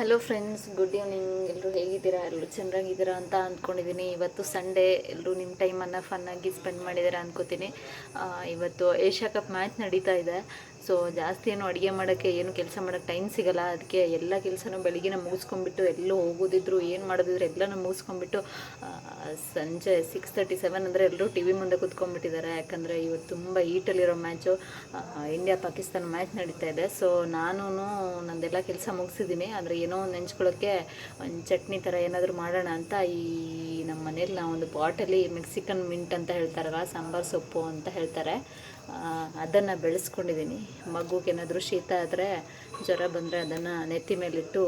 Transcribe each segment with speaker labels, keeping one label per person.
Speaker 1: Hello friends good evening ಎಲ್ಲರೂ ಹೇಗಿದ್ದೀರಾ? ಎಲ್ಲರೂ ಚೆನ್ನಾಗಿದ್ದೀರಾ ಅಂತ ಅಂದ್ಕೊಂಡಿದ್ದೀನಿ. ಇವತ್ತು ಸಂಡೇ ಎಲ್ಲರೂ ನಿಮ್ಮ ಟೈಮನ್ನು ಫನ್ನಾಗಿ ಸ್ಪೆಂಡ್ ಮಾಡಿದ್ದೀರಾ ಅಂದ್ಕೋತೀನಿ ಇವತ್ತು ಏಷ್ಯಾ ಕಪ್ ಮ್ಯಾಚ್ ನಡೀತಾ ಇದೆ. ಸೊ ಜಾಸ್ತಿ ಏನು ಅಡುಗೆ ಮಾಡೋಕ್ಕೆ, ಏನು ಕೆಲಸ ಮಾಡೋಕ್ಕೆ ಟೈಮ್ ಸಿಗಲ್ಲ. ಅದಕ್ಕೆ ಎಲ್ಲ ಕೆಲಸನೂ ಬೆಳಿಗ್ಗೆ ಮುಗಿಸ್ಕೊಂಬಿಟ್ಟು ಎಲ್ಲೋ ಹೋಗೋದಿದ್ರು, ಏನು ಮಾಡೋದಿದ್ರು ಎಲ್ಲನೂ ಮುಗಿಸ್ಕೊಂಡ್ಬಿಟ್ಟು ಸಂಜೆ ಸಿಕ್ಸ್ ತರ್ಟಿ ಸೆವೆನ್ ಅಂದರೆ ಎಲ್ಲರೂ ಟಿ ವಿ ಮುಂದೆ ಕೂತ್ಕೊಂಡ್ಬಿಟ್ಟಿದ್ದಾರೆ. ಯಾಕಂದರೆ ಇವತ್ತು ತುಂಬ ಈಟಲ್ಲಿರೋ ಮ್ಯಾಚು ಇಂಡಿಯಾ ಪಾಕಿಸ್ತಾನ ಮ್ಯಾಚ್ ನಡೀತಾ ಇದೆ. ಸೊ ನಾನು ನಂದೆಲ್ಲ ಕೆಲಸ ಮುಗಿಸಿದ್ದೀನಿ. ಆದರೆ ಏನೋ ಒಂದು ನೆಂಚ್ಕೊಳ್ಳೋಕ್ಕೆ ಒಂದು ಚಟ್ನಿ ಥರ ಏನಾದರೂ ಮಾಡೋಣ ಅಂತ ಈ ನಮ್ಮ ಮನೇಲಿ ನಾವು ಒಂದು ಪಾಟಲ್ಲಿ ಮೆಕ್ಸಿಕನ್ ಮಿಂಟ್ ಅಂತ ಹೇಳ್ತಾರಲ್ಲ ಸಾಂಬಾರು ಸೊಪ್ಪು ಅಂತ ಹೇಳ್ತಾರೆ. ಅದನ್ನು ಬೆಳೆಸ್ಕೊಂಡಿದ್ದೀನಿ ಮಗುಗೇನಾದರೂ ಶೀತ ಆದರೆ ಜ್ವರ ಬಂದರೆ ಅದನ್ನು ನೆತ್ತಿ ಮೇಲಿಟ್ಟು,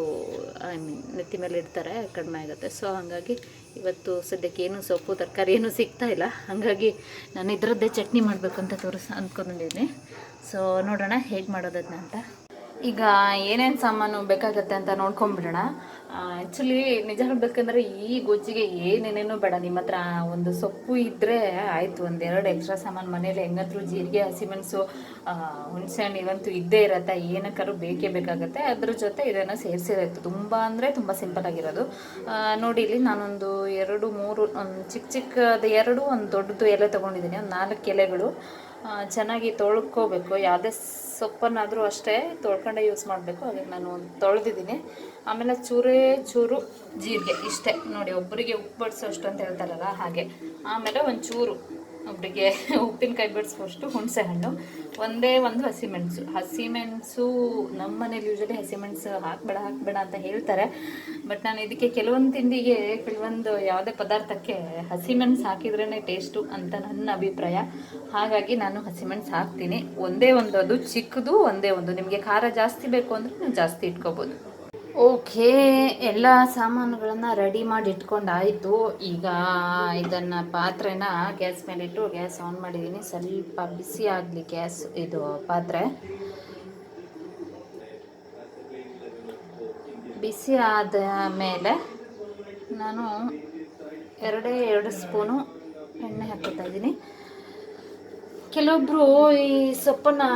Speaker 1: ಐ ಮೀನ್ ನೆತ್ತಿ ಮೇಲೆ ಇಡ್ತಾರೆ, ಕಡಿಮೆ ಆಗುತ್ತೆ. ಸೊ ಹಾಗಾಗಿ ಇವತ್ತು ಸದ್ಯಕ್ಕೆ ಏನು ಸೊಪ್ಪು, ತರಕಾರಿ ಏನೂ ಸಿಗ್ತಾ ಇಲ್ಲ. ಹಾಗಾಗಿ ನಾನು ಇದರದ್ದೇ ಚಟ್ನಿ ಮಾಡಬೇಕು ಅಂತ ತೋರಿಸ್ ಅಂದ್ಕೊಂಡಿದ್ದೀನಿ ಸೊ ನೋಡೋಣ ಹೇಗೆ ಮಾಡೋದನ್ನ ಅಂತ. ಈಗ ಏನೇನು ಸಾಮಾನು ಬೇಕಾಗತ್ತೆ ಅಂತ ನೋಡ್ಕೊಂಬಿಡೋಣ. ಆ್ಯಕ್ಚುಲಿ ನಿಜ ಹೇಳ್ಬೇಕಂದ್ರೆ ಈ ಗೊಜ್ಜಿಗೆ ಏನೇನೇನೋ ಬೇಡ. ನಿಮ್ಮ ಹತ್ರ ಒಂದು ಸೊಪ್ಪು ಇದ್ದರೆ ಆಯಿತು. ಒಂದೆರಡು ಎಕ್ಸ್ಟ್ರಾ ಸಾಮಾನು ಮನೇಲಿ ಹೆಂಗಾದ್ರೂ ಜೀರಿಗೆ, ಹಸಿಮೆಣಸು ಹುಣಸೆಹಣ್ಣು ಇವಂತೂ ಇದ್ದೇ ಇರತ್ತೆ. ಏನಕ್ಕಾದ್ರೂ ಬೇಕೇ ಬೇಕಾಗುತ್ತೆ. ಅದ್ರ ಜೊತೆ ಇದನ್ನು ಸೇರಿಸಿರತ್ತೆ ತುಂಬ ಅಂದರೆ ತುಂಬ ಸಿಂಪಲ್ ಆಗಿರೋದು. ನೋಡಿ ಇಲ್ಲಿ ನಾನೊಂದು ಎರಡು, ಮೂರು, ಒಂದು ಚಿಕ್ಕ ಚಿಕ್ಕದು ಎರಡು, ಒಂದು ದೊಡ್ಡದು ಎಲೆ ತೊಗೊಂಡಿದ್ದೀನಿ. ಒಂದು ನಾಲ್ಕು ಎಲೆಗಳು. ಚೆನ್ನಾಗಿ ತೊಳ್ಕೋಬೇಕು. ಯಾವುದೇ ಸೊಪ್ಪನ್ನಾದರೂ ಅಷ್ಟೇ ತೊಳ್ಕೊಂಡೇ ಯೂಸ್ ಮಾಡಬೇಕು. ಅದಕ್ಕೆ ನಾನು ತೊಳೆದಿದ್ದೀನಿ. ಆಮೇಲೆ ಚೂರೇ ಚೂರು ಜೀರಿಗೆ ಇಷ್ಟೇ. ನೋಡಿ, ಒಬ್ಬರಿಗೆ ಉಪ್ಪು ಬಡಿಸೋ ಅಷ್ಟು ಅಂತ ಹೇಳ್ತಾರಲ್ಲ ಹಾಗೆ. ಆಮೇಲೆ ಒಂದು ಚೂರು ಒಬ್ಬರಿಗೆ ಉಪ್ಪಿನಕಾಯಿ ಬಿಡಿಸುವಷ್ಟು ಹುಣಸೆ ಹಣ್ಣು. ಒಂದೇ ಒಂದು ಹಸಿಮೆಣಸು ಹಸಿಮೆಣಸು ನಮ್ಮ ಮನೇಲಿ ಯೂಶಲಿ ಹಸಿಮೆಣಸು ಹಾಕಬೇಡ ಹಾಕಬೇಡ ಅಂತ ಹೇಳ್ತಾರೆ. ಬಟ್ ನಾನು ಇದಕ್ಕೆ ಕೆಲವೊಂದು ತಿಂಡಿಗೆ ಕೆಲವೊಂದು ಯಾವುದೇ ಪದಾರ್ಥಕ್ಕೆ ಹಸಿಮೆಣಸು ಹಾಕಿದ್ರೇ ಟೇಸ್ಟು ಅಂತ ನನ್ನ ಅಭಿಪ್ರಾಯ. ಹಾಗಾಗಿ ನಾನು ಹಸಿಮೆಣಸು ಹಾಕ್ತೀನಿ. ಒಂದೇ ಒಂದು ಅದು ಚಿಕ್ಕದು, ಒಂದೇ ಒಂದು. ನಿಮಗೆ ಖಾರ ಜಾಸ್ತಿ ಬೇಕು ಅಂದರೆ ನೀವು ಜಾಸ್ತಿ ಇಟ್ಕೋಬೋದು. ಓಕೆ, ಎಲ್ಲ ಸಾಮಾನುಗಳನ್ನು ರೆಡಿ ಮಾಡಿ ಇಟ್ಕೊಂಡಾಯಿತು ಈಗ ಇದನ್ನು ಪಾತ್ರೆನ ಗ್ಯಾಸ್ ಮೇಲೆ ಇಟ್ಟು ಗ್ಯಾಸ್ ಆನ್ ಮಾಡಿದ್ದೀನಿ ಸ್ವಲ್ಪ ಬಿಸಿ ಆಗಲಿ ಗ್ಯಾಸ್ ಇದು ಪಾತ್ರೆ. ಬಿಸಿ ಆದ ಮೇಲೆ ನಾನು ಎರಡೇ ಎರಡು ಸ್ಪೂನು ಎಣ್ಣೆ ಹಾಕೋತಾ ಇದ್ದೀನಿ. ಕೆಲವೊಬ್ಬರು ಈ ಸೊಪ್ಪನ್ನು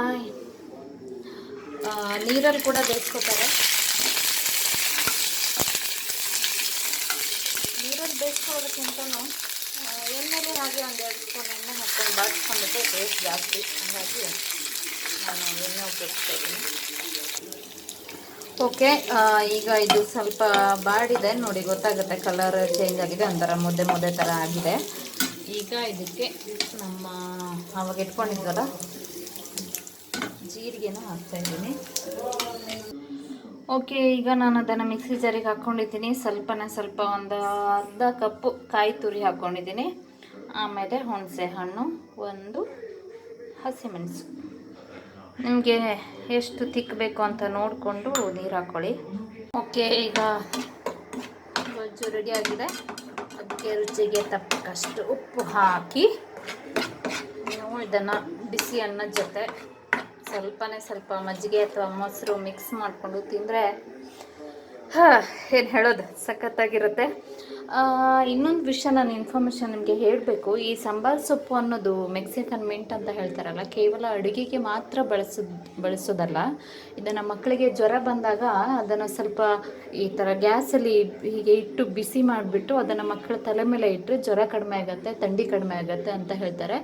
Speaker 1: ನೀರಲ್ಲಿ ಕೂಡ ಬೇಯಿಸ್ಕೊತಾರೆ. ನೀರಲ್ಲಿ ಬೇಯಿಸ್ಕೊಳ್ಳೋದಕ್ಕಿಂತನೂ ಎಣ್ಣೆಲಿ ಹಾಗೆ ಒಂದು ಎರಡು ಸ್ಪೂನ್ ಎಣ್ಣೆ ಹಾಕ್ಕೊಂಡು ಬಾಡಿಸ್ಕೊಂಡ್ಬಿಟ್ಟು ಟೇಸ್ಟ್ ಜಾಸ್ತಿ. ಹಾಗಾಗಿ ನಾನು ಎಣ್ಣೆ ಉಪಯೋಗಿಸ್ತೀನಿ ಓಕೆ ಈಗ ಇದು ಸ್ವಲ್ಪ ಬಾಡಿದೆ. ನೋಡಿ, ಗೊತ್ತಾಗುತ್ತೆ ಕಲರ್ ಚೇಂಜ್ ಆಗಿದೆ. ಒಂಥರ ಮುದ್ದೆ ಮುದ್ದೆ ಥರ ಆಗಿದೆ. ಈಗ ಇದಕ್ಕೆ ನಮ್ಮ, ಅವಾಗ ಇಟ್ಕೊಂಡಿದ್ವಲ್ಲ, ಜೀರಿಗೆನ ಹಾಕ್ತಾ ಇದ್ದೀನಿ. ಓಕೆ, ಈಗ ನಾನು ಅದನ್ನು ಮಿಕ್ಸಿ ಜಾರಿಗೆ ಹಾಕ್ಕೊಂಡಿದ್ದೀನಿ ಸ್ವಲ್ಪನೇ ಸ್ವಲ್ಪ ಒಂದು ಅರ್ಧ ಕಪ್ಪು ಕಾಯಿ ತುರಿ ಹಾಕ್ಕೊಂಡಿದ್ದೀನಿ ಆಮೇಲೆ ಹುಣಸೆ ಹಣ್ಣು, ಒಂದು ಹಸಿಮೆಣಸು. ನಿಮಗೆ ಎಷ್ಟು ತಿಕ್ಕಬೇಕು ಅಂತ ನೋಡಿಕೊಂಡು ನೀರು ಹಾಕ್ಕೊಳ್ಳಿ ಓಕೆ, ಈಗ ಗೊಜ್ಜು ರೆಡಿ ಆಗಿದೆ. ಅದಕ್ಕೆ ರುಚಿಗೆ ತಪ್ಪಕ್ಕಷ್ಟು ಉಪ್ಪು ಹಾಕಿ, ನೀವು ಇದನ್ನು ಬಿಸಿ ಅನ್ನದ ಜೊತೆ ಸ್ವಲ್ಪನೇ ಸ್ವಲ್ಪ ಮಜ್ಜಿಗೆ ಅಥವಾ ಮೊಸರು ಮಿಕ್ಸ್ ಮಾಡಿಕೊಂಡು ತಿಂದರೆ, ಹಾಂ, ಏನು ಹೇಳೋದು? ಸಖತ್ತಾಗಿರುತ್ತೆ. ಇನ್ನೊಂದು ವಿಷಯ ನಾನು ಇನ್ಫಾರ್ಮೇಷನ್ ನಿಮಗೆ ಹೇಳಬೇಕು. ಈ ಸಾಂಬಾರ್ ಸೊಪ್ಪು ಅನ್ನೋದು ಮೆಕ್ಸಿಕನ್ ಮಿಂಟ್ ಅಂತ ಹೇಳ್ತಾರಲ್ಲ, ಕೇವಲ ಅಡುಗೆಗೆ ಮಾತ್ರ ಬಳಸೋದು, ಬಳಸೋದಲ್ಲ, ಇದನ್ನು ಮಕ್ಕಳಿಗೆ ಜ್ವರ ಬಂದಾಗ ಅದನ್ನು ಸ್ವಲ್ಪ ಈ ಥರ ಗ್ಯಾಸಲ್ಲಿ ಹೀಗೆ ಇಟ್ಟು ಬಿಸಿ ಮಾಡಿಬಿಟ್ಟು ಅದನ್ನು ಮಕ್ಕಳ ತಲೆ ಮೇಲೆ ಇಟ್ಟರೆ ಜ್ವರ ಕಡಿಮೆ ಆಗುತ್ತೆ, ಥಂಡಿ ಕಡಿಮೆ ಆಗುತ್ತೆ ಅಂತ ಹೇಳ್ತಾರೆ.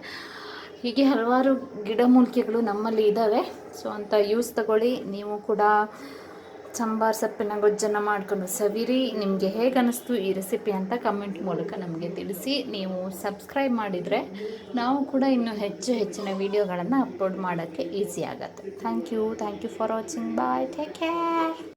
Speaker 1: ಹೀಗೆ ಹಲವಾರು ಗಿಡಮೂಲಿಕೆಗಳು ನಮ್ಮಲ್ಲಿ ಇದ್ದಾವೆ ಸೊ ಅಂತ ಯೂಸ್ ತಗೊಳ್ಳಿ. ನೀವು ಕೂಡ ಸಂಬಾರ್, ಸೊಪ್ಪಿನ ಗೊಜ್ಜನ್ನು ಮಾಡ್ಕೊಂಡು ಸವಿರಿ. ನಿಮಗೆ ಹೇಗೆ ಅನ್ನಿಸ್ತು ಈ ರೆಸಿಪಿ ಅಂತ ಕಮೆಂಟ್ ಮೂಲಕ ನಮಗೆ ತಿಳಿಸಿ. ನೀವು ಸಬ್ಸ್ಕ್ರೈಬ್ ಮಾಡಿದರೆ ನಾವು ಕೂಡ ಇನ್ನೂ ಹೆಚ್ಚು ಹೆಚ್ಚಿನ ವೀಡಿಯೋಗಳನ್ನು ಅಪ್ಲೋಡ್ ಮಾಡೋಕ್ಕೆ ಈಸಿ ಆಗುತ್ತೆ. Thank you thank you for watching bye take care